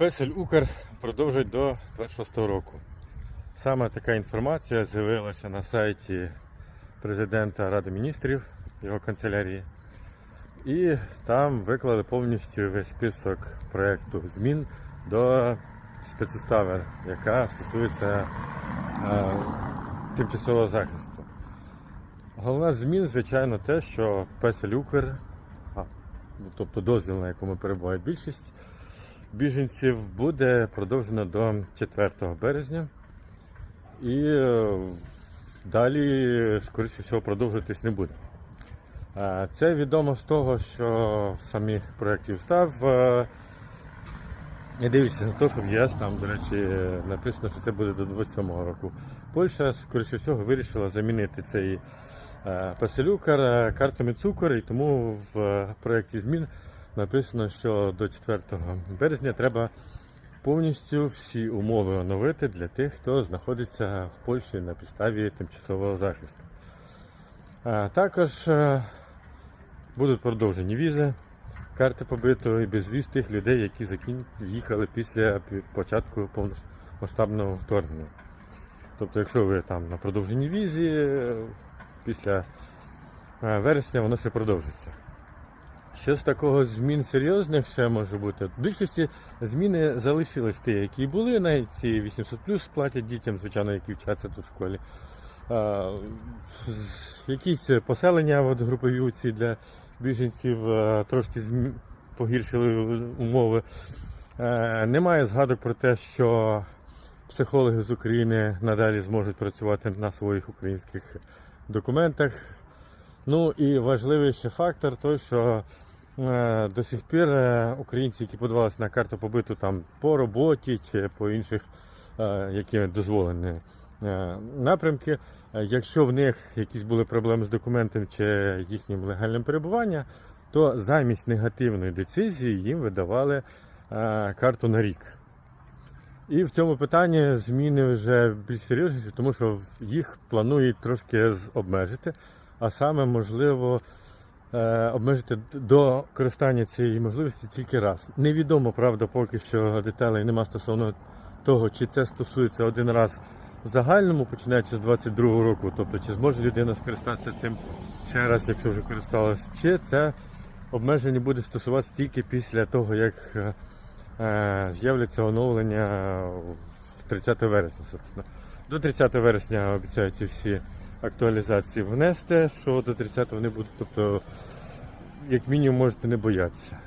Песель Укр продовжить до 26 року. Саме така інформація з'явилася на сайті президента Ради міністрів, його канцелярії. І там виклали повністю весь список проєкту змін до спецустави, яка стосується е, тимчасового захисту. Головна змін, звичайно, те, що Песель Укр, а, ну, тобто дозвіл, на якому перебуває більшість біженців, буде продовжено до 4 березня. І е, далі, скоріше всього, продовжуватись не буде. Е, Це відомо з того, що в самих проєктів став. Не дивлячись на те, що в ЄС там, до речі, написано, що це буде до 27-го року. Польща, скоріше всього, вирішила замінити цей паселюкар е, картами цукор, і тому в проєкті змін написано, що до 4 березня треба повністю всі умови оновити для тих, хто знаходиться в Польщі на підставі тимчасового захисту. Також е, будуть продовжені візи, карти побиту і безвіз тих людей, які їхали після початку повномасштабного вторгнення. Тобто, якщо ви там на продовженій візі, е, після е, вересня воно ще продовжиться. Що з такого змін серйозних ще може бути? В більшості зміни залишились ті, які були, навіть ці 800 плюс платять дітям, звичайно, які вчаться тут в школі. А, Якісь поселення от, групові ці для біженців а, трошки зм- погіршили умови. Е, Немає згадок про те, що психологи з України надалі зможуть працювати на своїх українських документах. Ну і важливий ще фактор той, що е, до сих пір е, українці, які подавалися на карту побиту там по роботі чи по інших, е, які дозволені напрямки, якщо в них якісь були проблеми з документом чи їхнім легальним перебуванням, то замість негативної децизії їм видавали карту на рік. І в цьому питанні зміни вже більш серйозніші, тому що їх планують трошки обмежити, а саме можливо е, обмежити до користання цієї можливості тільки раз. Невідомо, правда, поки що деталей нема стосовно того, чи це стосується один раз в загальному, починаючи з 22-го року, тобто чи зможе людина скористатися цим ще раз, якщо вже користалась, чи це обмеження буде стосуватися тільки після того, як е, з'являться оновлення 30 вересня. Собственно. До 30 вересня обіцяють ці всі актуалізації внести, що до 30 вони будуть, тобто, як мінімум, можете не боятися.